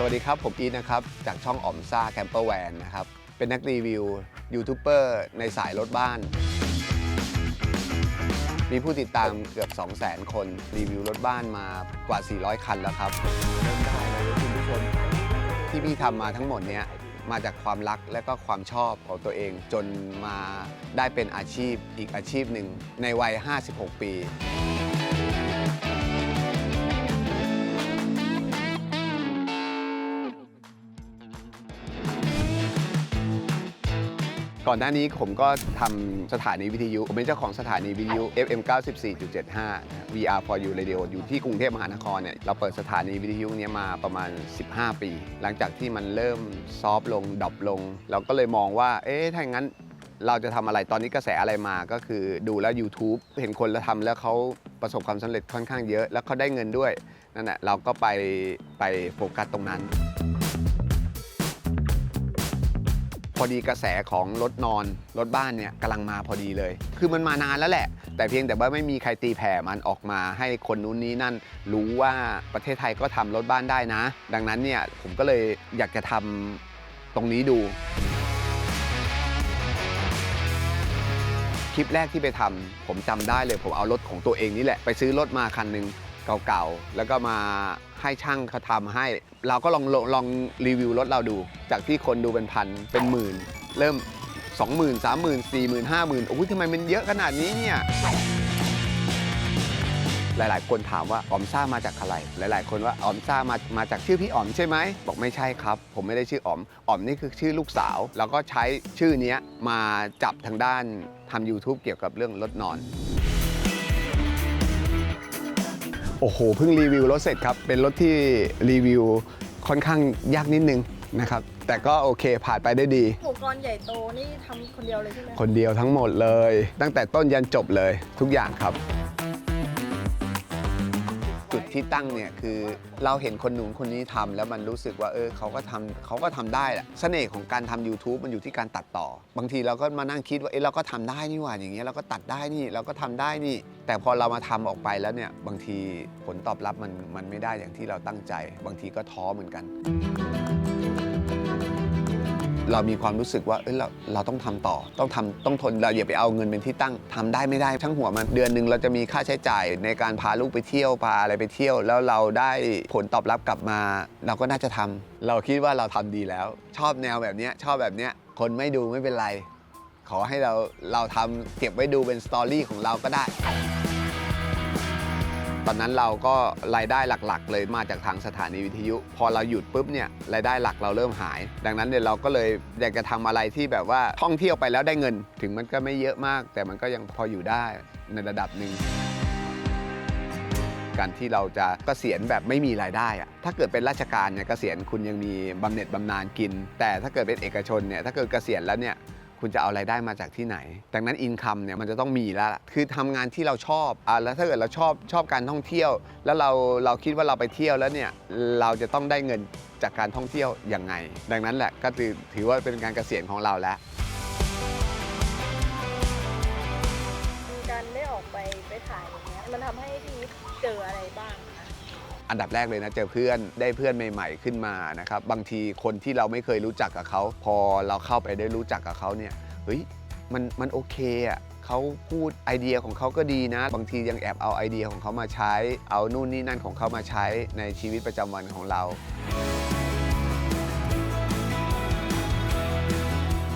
สวัสดีครับ ผมอีทนะครับ จากช่องออมซ่าแคมเปอร์แวนนะครับ เป็นนักรีวิว ยูทูบเบอร์ในสายรถบ้าน มีผู้ติดตามเกือบ 200,000 คน รีวิวรถบ้านมากว่า 400 คันแล้วครับ เริ่มได้แล้วนะคุณผู้ชม ที่พี่ทำมาทั้งหมดเนี้ยมาจากความรักและก็ความชอบของตัวเองจนมาได้เป็นอาชีพอีกอาชีพหนึ่งในวัย 56 ปี ก่อนหน้านี้ผมก็ทำสถานีวิทยุ ผมเป็นเจ้าของสถานีวิทยุ FM 94.75 VR for you radio อยู่ที่กรุงเทพมหานครเนี่ยเราเปิดสถานีวิทยุนี้มาประมาณ 15 ปี หลังจากที่มันเริ่มซอฟต์ลงดรอปลง เราก็เลยมองว่า เอ๊ะถ้าอย่างนั้นเราจะทำอะไรตอนนี้กระแสอะไรมาก็คือดูแล้ว YouTube เห็นคนแล้วทำแล้วเขาประสบความสำเร็จค่อนข้างเยอะ แล้วเขาได้เงินด้วยนั่นแหละเราก็ไปไปโฟกัสตรงนั้น พอดีกระแสของรถนอนรถบ้านเนี่ยกำลังมาพอดีเลย คือมันมานานแล้วแหละ แต่เพียงแต่ว่าไม่มีใครตีแผ่มันออกมา ให้คนนู้นนี้นั่นรู้ว่าประเทศไทยก็ทำรถบ้านได้นะ ดังนั้นเนี่ยผมก็เลยอยากจะทำตรงนี้ดู คลิปแรกที่ไปทำผมจำได้เลยผมเอารถของตัวเองนี่แหละ ไปซื้อรถมาคันหนึ่ง เก่าๆ แล้วก็มาให้ช่างเขาทำให้ เราก็ลองลองลองรีวิวรถเราดู จากที่คนดูเป็นพันเป็นหมื่น เริ่ม 20,000 30,000 40,000 50,000โอ้ยทำไมมันเยอะขนาดนี้เนี่ย หลายๆ คนถามว่าออมซ่ามาจากอะไร หลาย ๆ คนว่าออมซ่ามามาจากชื่อพี่ออมใช่ไหม บอกไม่ใช่ครับ ผมไม่ได้ชื่อออมออมนี่คือชื่อลูกสาว แล้วก็ใช้ชื่อเนี้ยมาจับทางด้านทำ YouTube เกี่ยวกับเรื่องรถนอน โอ้โหเพิ่งรีวิวรถเสร็จครับ เป็นรถที่รีวิวค่อนข้างยากนิดนึงนะครับ แต่ก็โอเคผ่านไปได้ดี อุปกรณ์ใหญ่โตนี่ทำคนเดียวเลยใช่ไหมคนเดียวทั้งหมดเลย ตั้งแต่ต้นยันจบเลยทุกอย่างครับ จุดที่ตั้งเนี่ยคือเราเห็นคนหนุ่มคนนี้ทำแล้วมันรู้สึกว่าเออเขาก็ทำเขาก็ทำได้แหละเสน่ห์ของการทำ YouTube มันอยู่ที่การตัดต่อ บางทีเราก็มานั่งคิดว่าเออเราก็ทำได้นี่หว่าอย่างเงี้ยเราก็ตัดได้นี่เราก็ทำได้นี่ แต่พอเรามาทำออกไปแล้วเนี่ยบางทีผลตอบรับมันมันไม่ได้อย่างที่เราตั้งใจ บางทีก็ท้อเหมือนกัน เรามีความรู้สึกว่าเอยเราเราต้องทำต่อ ต้องทำต้องทนเราอย่าไปเอาเงินเป็นที่ตั้งทำได้ไม่ได้ทั้งหัวมันเดือนหนึ่งเราจะมีค่าใช้จ่ายในการพาลูกไปเที่ยวพาอะไรไปเที่ยว แล้วเราได้ผลตอบรับกลับมา เราก็น่าจะทำเราคิดว่าเราทำดีแล้ว ชอบแนวแบบนี้ชอบแบบนี้คนไม่ดูไม่เป็นไร ขอให้เราเราทำเก็บไว้ดูเป็นสตอรี่ของเราก็ได้ ตอนนั้นเราก็รายได้หลักๆ เลยมาจากทางสถานีวิทยุ พอเราหยุดปุ๊บเนี่ยรายได้หลักเราเริ่มหาย ดังนั้นเนี่ยเราก็เลยอยากจะทำอะไรที่แบบว่าท่องเที่ยวไปแล้วได้เงิน ถึงมันก็ไม่เยอะมาก แต่มันก็ยังพออยู่ได้ในระดับหนึ่งการที่เราจะเกษียณแบบไม่มีรายได้อะถ้าเกิดเป็นราชการเนี่ยเกษียณคุณยังมีบำเหน็จบำนาญกิน แต่ถ้าเกิดเป็นเอกชนเนี่ยถ้าเกิดเกษียณแล้วเนี่ย คุณจะเอารายได้มาจากที่ไหน ดังนั้นอินคัมเนี่ยมันจะต้องมีแล้วล่ะคือทำงานที่เราชอบอ่าแล้วถ้าเกิดเราชอบชอบการท่องเที่ยว แล้วเราเราคิดว่าเราไปเที่ยวแล้วเนี่ยเราจะต้องได้เงินจากการท่องเที่ยวยังไง ดังนั้นแหละก็ถือถือว่าเป็นการเกษียณของเราแล้วการได้ออกไปไปถ่ายอย่างเงี้ยมันทำให้พี่เจออะไรบ้าง อันดับแรกเลยนะเจอเพื่อนได้เพื่อนใหม่ ๆ ขึ้นมานะครับบางทีคนที่เราไม่เคยรู้จักกับเขา พอเราเข้าไปได้รู้จักกับเขาเนี่ยเฮ้ยมันมันโอเคอะเขาพูดไอเดียของเขาก็ดีนะ บางทียังแอบเอาไอเดียของเขามาใช้ เอานู่นนี่นั่นของเขามาใช้ในชีวิตประจำวันของเรา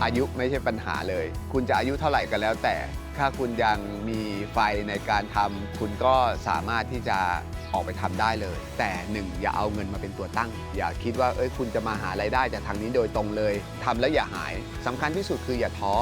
อายุไม่ใช่ปัญหาเลย คุณจะอายุเท่าไหร่ก็แล้วแต่ ถ้าคุณยังมีไฟในการทำคุณก็สามารถที่จะออกไปทำได้เลย แต่หนึ่งอย่าเอาเงินมาเป็นตัวตั้ง อย่าคิดว่าเอ้ยคุณจะมาหาไรายได้จากทางนี้โดยตรงเลยทำแล้วอย่าหายสำคัญที่สุดคืออย่าท้อ